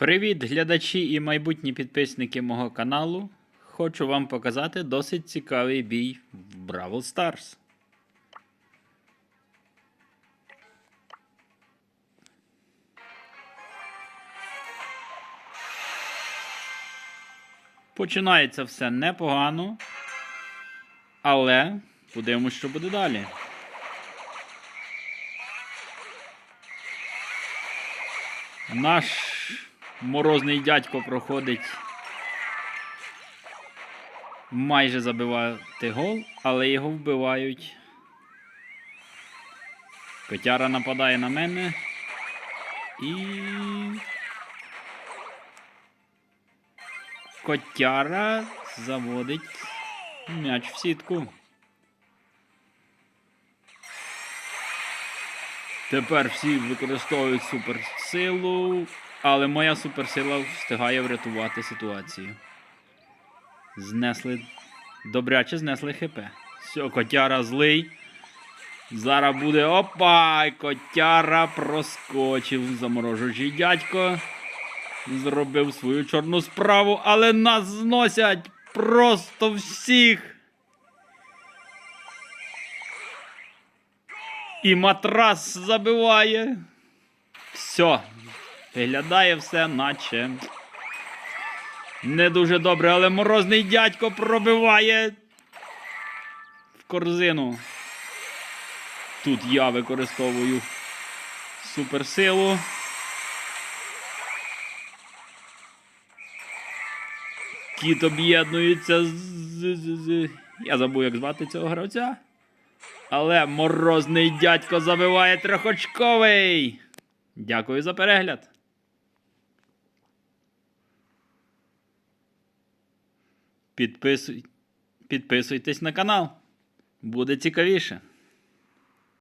Привіт, глядачі і майбутні підписники мого каналу. Хочу вам показати досить цікавий бій в Бравл Stars. Починається все непогано, але подивимось, що буде далі. Наш морозний дядько проходить майже забивати гол, але його вбивають. Котяра нападає на мене. І. Котяра заводить м'яч в сітку. Тепер всі використовують суперсилу, але моя суперсила встигає врятувати ситуацію. Знесли. Добряче знесли ХП. Все, котяра злий. Зараз буде. Опа! Котяра проскочив. Заморожуючий дядько. Зробив свою чорну справу, але нас зносять просто всіх. І матрас забиває. Все. Виглядає все, наче. Не дуже добре, але морозний дядько пробиває в корзину. Тут я використовую суперсилу. Кіт об'єднується з. Я забув, як звати цього гравця. Але морозний дядько забиває трьохочковий. Дякую за перегляд. Підписуй... Підписуйтесь на канал. Буде цікавіше.